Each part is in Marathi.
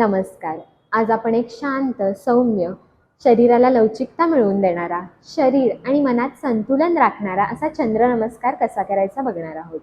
नमस्कार. आज आपण एक शांत सौम्य शरीराला लवचिकता मिळवून देणारा शरीर आणि मनात संतुलन राखणारा असा चंद्र नमस्कार कसा करायचा बघणार आहोत.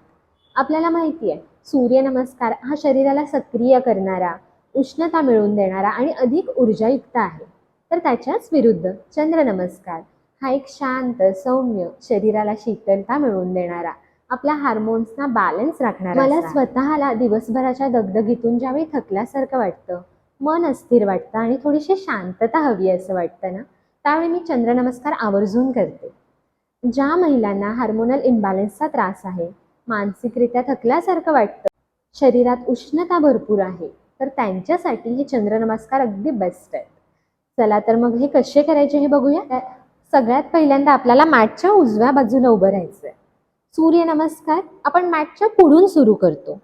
आपल्याला माहिती आहे सूर्यनमस्कार हा शरीराला सक्रिय करणारा उष्णता मिळवून देणारा आणि अधिक ऊर्जायुक्त आहे. तर त्याच्याच विरुद्ध चंद्र नमस्कार हा एक शांत सौम्य शरीराला शीतलता मिळवून देणारा आपल्या हार्मोन्सना बॅलन्स राखणारा मला. स्वतःला दिवसभराच्या दगदगीतून ज्यावेळी थकल्यासारखं वाटतं मन अस्थिर वाटतं आणि थोडीशी शांतता हवी असं वाटतं ना त्यावेळी मी चंद्रनमस्कार आवर्जून करते. ज्या महिलांना हार्मोनल इम्बॅलन्सचा त्रास आहे मानसिकरित्या थकल्यासारखं वाटतं शरीरात उष्णता भरपूर आहे तर त्यांच्यासाठी हे चंद्रनमस्कार अगदी बेस्ट आहेत. चला तर मग हे कसे करायचे हे बघूया. सगळ्यात पहिल्यांदा आपल्याला मॅटच्या उजव्या बाजूला उभं राहायचं आहे सूर्यनमस्कार आपण मॅटच्या पुढून सुरू करतो.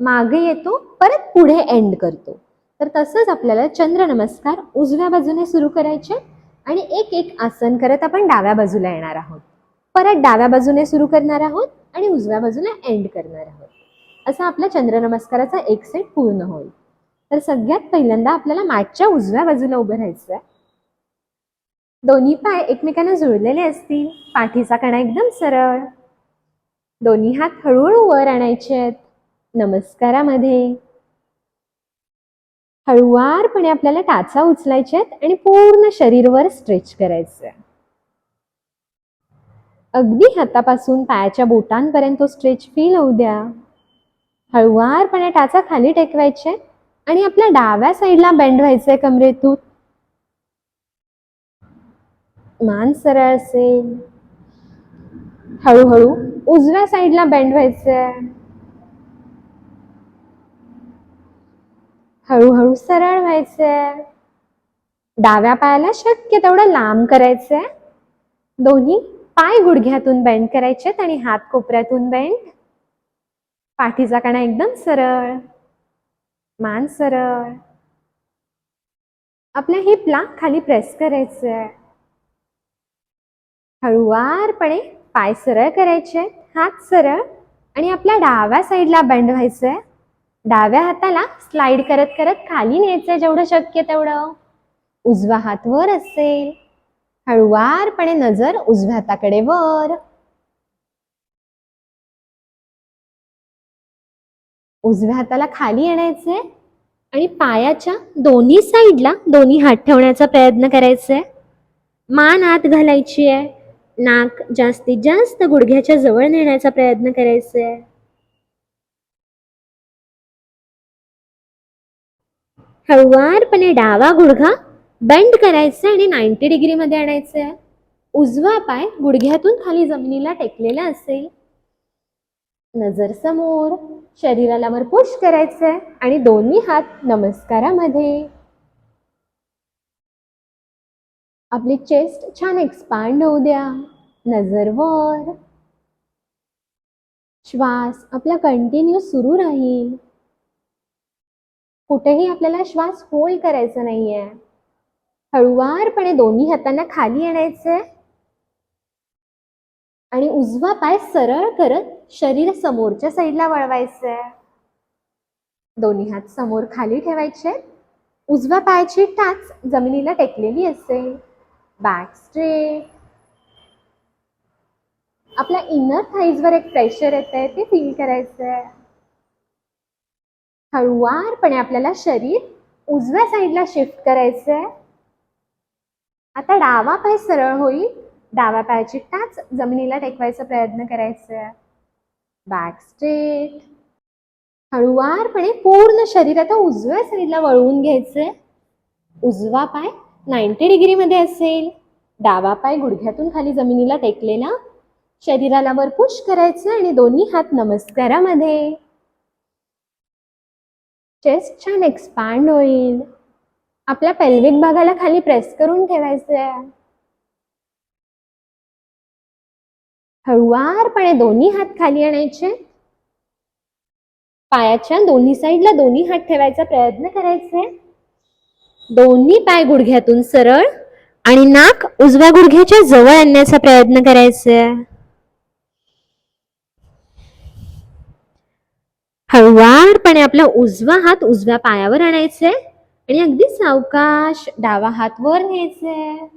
मागे येतो परत पुढे एंड करतो. तर तसंच आपल्याला चंद्र नमस्कार उजव्या बाजूने सुरू करायचे आणि एक एक आसन करत आपण डाव्या बाजूला येणार आहोत. परत डाव्या बाजूने सुरू करणार आहोत आणि उजव्या बाजूला एंड करणार आहोत. असा आपला चंद्र नमस्काराचा एक सेट पूर्ण होईल. तर सगळ्यात पहिल्यांदा आपल्याला मॅटच्या उजव्या बाजूला उभं राहायचं आहे दोन्ही पाय एकमेकांना जुळलेले असतील. पाठीचा कणा एकदम सरळ. दोन्ही हात हळूहळू वर आणायचे आहेत. नमस्कारामध्ये. हळुवारपणे आपल्याला टाचा उचलायचे आहेत आणि पूर्ण शरीरवर स्ट्रेच करायचं आहे अगदी हातापासून पायाच्या बोटांपर्यंत तो स्ट्रेच फील होऊ द्या. हळुवारपणे टाचा खाली टेकवायचे आणि आपल्या डाव्या साईडला बेंड व्हायचंय कमरेतून. मान सरळ असेल. हळूहळू उजव्या साईडला बेंड व्हायचंय. हळूहळू सरळ व्हायचंय. डाव्या पायाला शक्य तेवढं लांब करायचंय. दोन्ही पाय गुडघ्यातून बेंड करायचेत आणि हात कोपऱ्यातून बेंड पाठीचा कणा एकदम सरळ. मान सरळ. आपल्या हिपला खाली प्रेस करायचंय. हळुवारपणे पाय सरळ करायचे हात सरळ आणि आपल्या डाव्या साईडला बेंड व्हायचंय. डाव्या हाताला स्लाइड करत करत खाली न्यायचंय जेवढं शक्य तेवढं. उजवा हात वर असेल. हळुवारपणे नजर उजव्या हाताकडे वर. उजव्या हाताला खाली आणायचंय आणि पायाच्या दोन्ही साईडला दोन्ही हात ठेवण्याचा प्रयत्न करायचा आहे मान आत घालायची आहे नाक जास्तीत जास्त गुडघ्याच्या जवळ नेण्याचा प्रयत्न करायचा आहे हळुवारपणे डावा गुडघा बेंड करायचा आणि नाईन्टी डिग्रीमध्ये आणायचं. आहे उजवा पाय गुडघ्यातून खाली जमिनीला टेकलेला असेल. नजर समोर शरीराला वर पुश करायचंय आणि दोन्ही हात नमस्कारामध्ये. आपली चेस्ट छान एक्सपांड होऊ द्या. नजर वर. श्वास आपला कंटिन्यू सुरू राहील. कुठेही आपल्याला श्वास होल्ड करायचा नाहीये. हळुवारपणे दोन्ही हातांना खाली आणायचंय. आणि उजवा पाय सरळ करत शरीर समोरच्या साईडला वळवायचंय. दोन्ही हात समोर खाली ठेवायचे उजव्या पायाची टाच जमिनीला टेकलेली असेल. बॅक स्ट्रेट आपल्या इनर थाईजवर एक प्रेशर येत आहे ते फील करायचंय. हळुवारपणे आपल्याला शरीर उजव्या साईडला शिफ्ट करायचंय. आता डावा पाय सरळ होईल डाव्या पायाची टाच जमिनीला टेकवायचा प्रयत्न करायचा आहे बॅक स्ट्रेट हळुवारपणे पूर्ण शरीर आता उजव्या साईडला वळवून घ्यायचंय. उजवा पाय नाईन्टी डिग्रीमध्ये असेल. डावा पाय गुडघ्यातून खाली जमिनीला टेकलेला. शरीराला वर पुश करायचं आणि दोन्ही हात नमस्कारामध्ये. चेस्ट छान एक्सपांड होईल. आपल्या पेल्विक भागाला खाली प्रेस करून ठेवायचं हळुवारपणे दोन्ही हात खाली आणायचे. पायाच्या दोन्ही साईडला दोन्ही हात ठेवायचा प्रयत्न करायचे दोन्ही पाय गुडघ्यातून सरळ आणि नाक उजव्या गुडघ्याच्या जवळ आणण्याचा प्रयत्न करायचा. हळुवारपणे आपला उजवा हात उजव्या पायावर आणायचे आणि अगदी सावकाश डावा हात वर न्यायचे.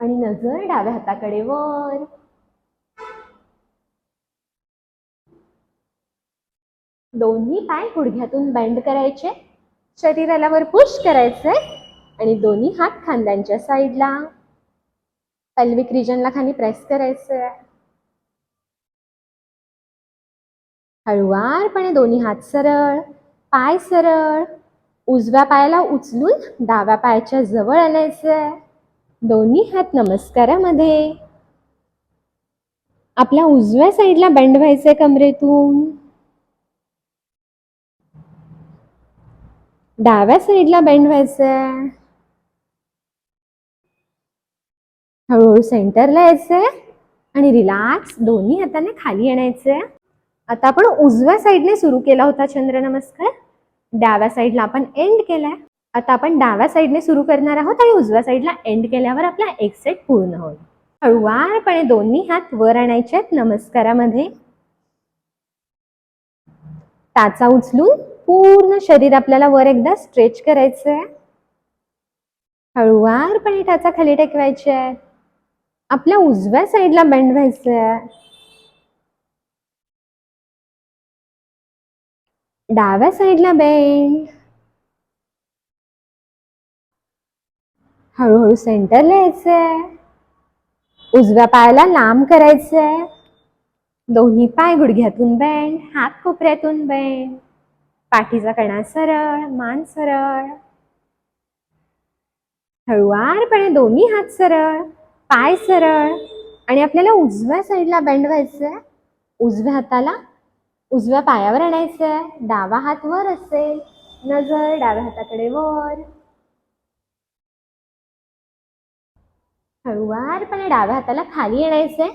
आणि नजर डाव्या हाताकडे वर. दोन्ही पाय गुडघ्यातून बेंड करायचे. शरीराला वर पुश करायचंय आणि दोन्ही हात खांद्यांच्या साईडला. पेल्विक रिजनला खाली प्रेस करायचंय. हळुवारपणे दोन्ही हात सरळ पाय सरळ उजव्या पायाला उचलून डाव्या पायाच्या जवळ आणायचंय. दोन्ही हात नमस्कारामध्ये. आपल्या उजव्या साईडला बंड व्हायचंय कमरेतून. डाव्या साईडला बेंड व्हायचंय. हळूहळू सेंटरला यायचंय. आणि रिलॅक्स दोन्ही हाताने खाली आणायचंय. आता आपण उजव्या साईडने सुरू केला होता चंद्र नमस्कार. डाव्या साईडला आपण एंड केलाय. आता आपण डाव्या साईडने सुरू करणार आहोत आणि उजव्या साईडला एंड केल्यावर आपला एक सेट पूर्ण होईल. हळुवारपणे दोन्ही हात वर आणायचे आहेत नमस्कारामध्ये. टाचा उचलून पूर्ण शरीर आपल्याला वर एकदा स्ट्रेच करायचंय. हळुवारपणे टाचा खाली टेकवायचे आहे आपल्या उजव्या साईडला बेंड व्हायचंय. डाव्या साईडला बेंड हळूहळू सेंटरला यायचंय. उजव्या पायाला लांब करायचंय. दोन्ही पाय गुडघ्यातून बेंड हात कोपऱ्यातून बेंड पाठीचा कणा सरळ मान सरळ. हळुवारपणे दोन्ही हात सरळ पाय सरळ. आणि आपल्याला उजव्या साईडला बेंड व्हायचंय. उजव्या हाताला उजव्या पायावर आणायचंय. डावा हात वर असेल. नजर डाव्या हाताकडे वर. हळुवारपणे डाव्या हाताला खाली आणायचंय.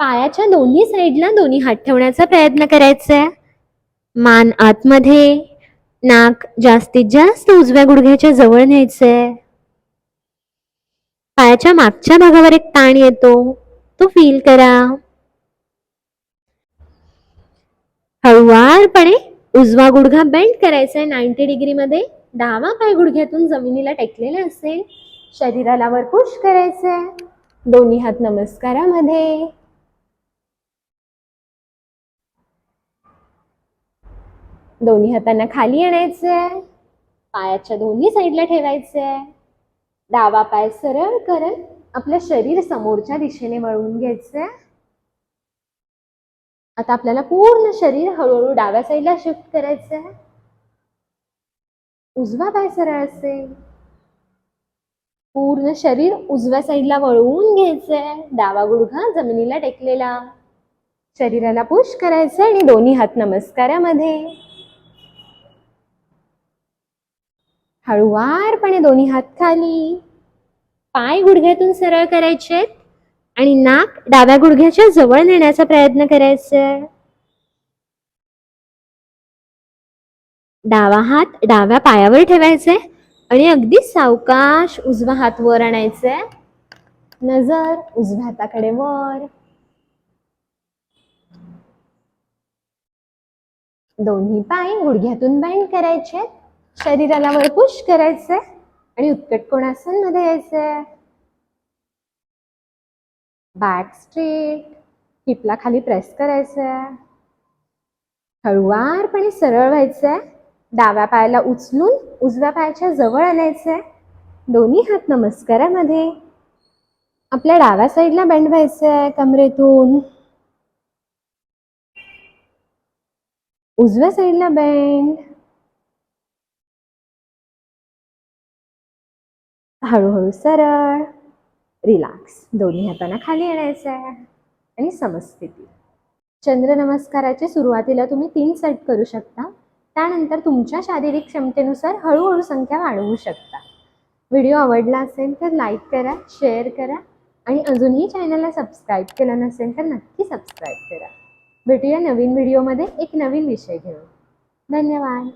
पायाच्या दोन्ही साईडला दोन्ही हात ठेवण्याचा प्रयत्न करायचा आहे मान आतमध्ये नाक जास्तीत जास्त उजव्या गुडघ्याच्या जवळ न्यायचंय. पायाच्या मागच्या भागावर एक ताण येतो तो फील करा. हळुवारपणे उजवा गुडघा बेंड करायचा आहे नाईन्टी डिग्रीमध्ये डावा पाय गुडघ्यातून जमिनीला टेकलेला असेल शरीराला वर पुश करायचंय. दोन्ही हात नमस्कारामध्ये. दोन्ही हातांना खाली आणायचंय. पायाच्या दोन्ही साईडला ठेवायचंय. डावा पाय सरळ करत आपलं शरीर समोरच्या दिशेने वळवून घ्यायचंय. आता आपल्याला पूर्ण शरीर हळूहळू डाव्या साईडला शिफ्ट करायचं आहे उजवा पाय सरळ असेल. पूर्ण शरीर उजव्या साईडला वळवून घ्यायचंय. डावा गुडघा जमिनीला टेकलेला. शरीराला पुश करायचंय आणि दोन्ही हात नमस्कारामध्ये. हळुवारपणे दोन्ही हात खाली. पाय गुडघ्यातून सरळ करायचे आणि नाक डाव्या गुडघ्याच्या जवळ नेण्याचा प्रयत्न करायचा. डावा हात डाव्या पायावर ठेवायचे आणि अगदी सावकाश उजवा हात वर आणायचे. नजर उजव्या हाताकडे वर. दोन्ही पाय गुडघ्यातून बँड करायचे शरीराला वर पुश करायचंय आणि उत्कट कोणासनमध्ये यायचंय? बॅक स्ट्रेट हिपला खाली प्रेस करायचंय. हळुवारपणे सरळ व्हायचंय. डाव्या पायाला उचलून उजव्या पायाच्या जवळ आणायचंय. दोन्ही हात नमस्कारामध्ये. आपल्या डाव्या साईडला बँड व्हायचंय कमरेतून. उजव्या साईडला बँड हळूहळू सरळ रिलॅक्स दोन्ही हातांना खाली आणायचं आहे आणि समस्थिती. चंद्र नमस्काराच्या सुरुवातीला तुम्ही तीन सेट करू शकता. त्यानंतर तुमच्या शारीरिक क्षमतेनुसार हळूहळू संख्या वाढवू शकता. व्हिडिओ आवडला असेल तर लाईक करा शेअर करा आणि अजूनही चॅनलला सबस्क्राईब केलं नसेल तर नक्की सबस्क्राईब करा. भेटूया नवीन व्हिडिओमध्ये एक नवीन विषय घेऊन. धन्यवाद.